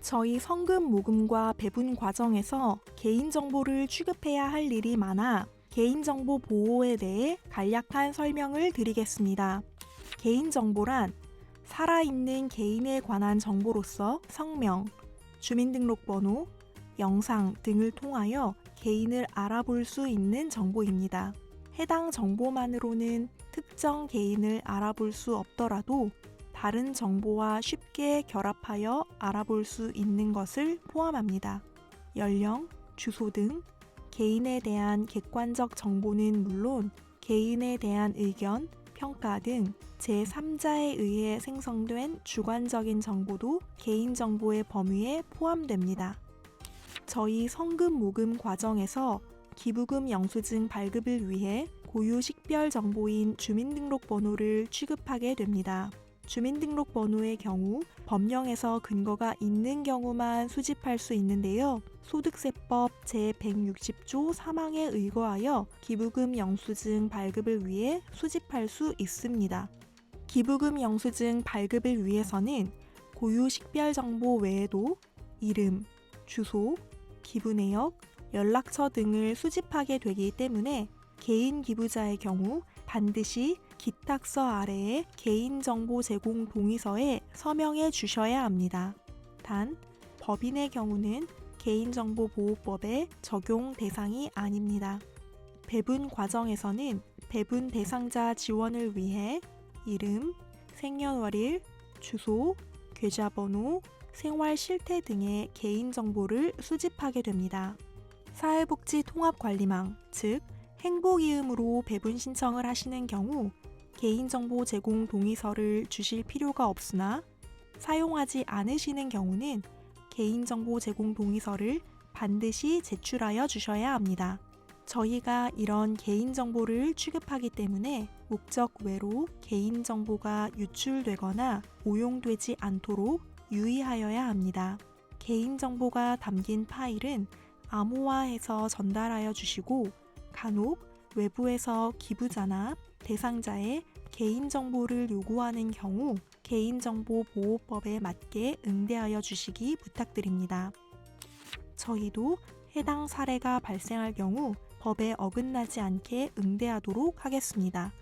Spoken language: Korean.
저희 성금 모금과 배분 과정에서 개인정보를 취급해야 할 일이 많아 개인정보 보호에 대해 간략한 설명을 드리겠습니다. 개인정보란 살아있는 개인에 관한 정보로서 성명, 주민등록번호, 영상 등을 통하여 개인을 알아볼 수 있는 정보입니다. 해당 정보만으로는 특정 개인을 알아볼 수 없더라도 다른 정보와 쉽게 결합하여 알아볼 수 있는 것을 포함합니다. 연령, 주소 등 개인에 대한 객관적 정보는 물론 개인에 대한 의견, 평가 등 제3자에 의해 생성된 주관적인 정보도 개인정보의 범위에 포함됩니다. 저희 성금 모금 과정에서 기부금 영수증 발급을 위해 고유 식별 정보인 주민등록번호를 취급하게 됩니다. 주민등록번호의 경우 법령에서 근거가 있는 경우만 수집할 수 있는데요. 소득세법 제160조 3항에 의거하여 기부금 영수증 발급을 위해 수집할 수 있습니다. 기부금 영수증 발급을 위해서는 고유 식별 정보 외에도 이름, 주소, 기부 내역, 연락처 등을 수집하게 되기 때문에 개인 기부자의 경우 반드시 기탁서 아래에 개인정보 제공 동의서에 서명해 주셔야 합니다. 단, 법인의 경우는 개인정보보호법의 적용 대상이 아닙니다. 배분 과정에서는 배분 대상자 지원을 위해 이름, 생년월일, 주소, 계좌번호, 생활 실태 등의 개인정보를 수집하게 됩니다. 사회복지 통합관리망, 즉 행복이음으로 배분 신청을 하시는 경우 개인정보 제공 동의서를 주실 필요가 없으나 사용하지 않으시는 경우는 개인정보 제공 동의서를 반드시 제출하여 주셔야 합니다. 저희가 이런 개인정보를 취급하기 때문에 목적 외로 개인정보가 유출되거나 오용되지 않도록 유의하여야 합니다. 개인정보가 담긴 파일은 암호화해서 전달하여 주시고 간혹 외부에서 기부자나 대상자의 개인정보를 요구하는 경우 개인정보보호법에 맞게 응대하여 주시기 부탁드립니다. 저희도 해당 사례가 발생할 경우 법에 어긋나지 않게 응대하도록 하겠습니다.